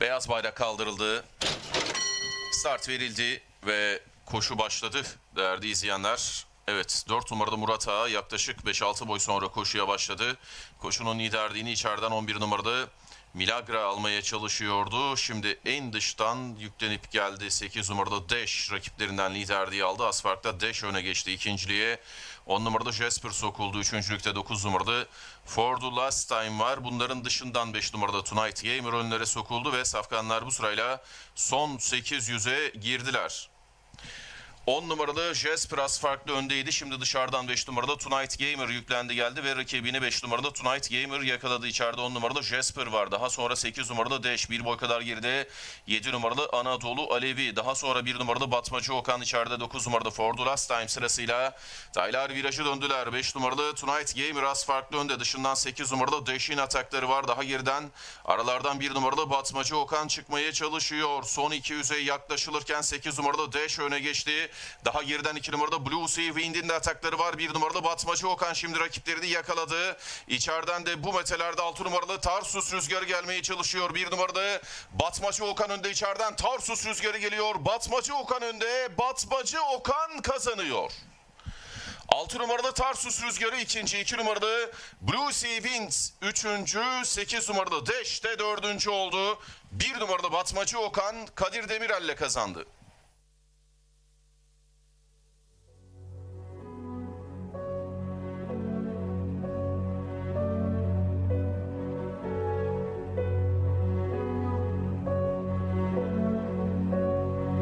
Beyaz bayrak kaldırıldı. Start verildi ve koşu başladı değerli izleyenler. Evet 4 numarada Murat Ağa yaklaşık 5-6 boy sonra koşuya başladı. Koşunun liderliğini içeriden 11 numarada Milagra almaya çalışıyordu. Şimdi en dıştan yüklenip geldi 8 numarada Dash rakiplerinden liderliği aldı. Asfark'ta Dash öne geçti ikinciliğe. 10 numarada Jasper sokuldu. Üçüncülükte 9 numarada Ford'u Last Time var. Bunların dışından 5 numarada Tonight Gamer önlere sokuldu ve Safkanlar bu sırayla son 800'e girdiler. 10 numaralı Jespras farklı öndeydi. Şimdi dışarıdan 5 numarada Tonight Gamer yüklendi geldi ve rakibini 5 numarada Tonight Gamer yakaladı. İçeride 10 numarada Jasper var. Daha sonra 8 numarada Dash bir boy kadar geride. 7 numaralı Anadolu Alevi. Daha sonra 1 numarada Batmacı Okan içeride 9 numarada Ford Last Time sırasıyla. Taylar virajı döndüler. 5 numaralı Tonight Gamer az farklı önde. Dışından 8 numarada Dash'in atakları var. Daha geriden aralardan 1 numarada Batmacı Okan çıkmaya çalışıyor. Son 200'e yaklaşılırken 8 numarada Dash öne geçti. Daha geriden 2 numarada Blue Sea Wind'in de atakları var. 1 numarada Batmacı Okan şimdi rakiplerini yakaladı. İçeriden de bu metelerde 6 numaralı Tarsus Rüzgarı gelmeye çalışıyor. 1 numarada Batmacı Okan önde içeriden Tarsus Rüzgarı geliyor. Batmacı Okan önde. Batmacı Okan kazanıyor. 6 numaralı Tarsus Rüzgarı ikinci, 2 numaralı Blue Sea Winds üçüncü, 8 numaralı Dash de dördüncü oldu. 1 numaralı Batmacı Okan Kadir Demirel'le kazandı.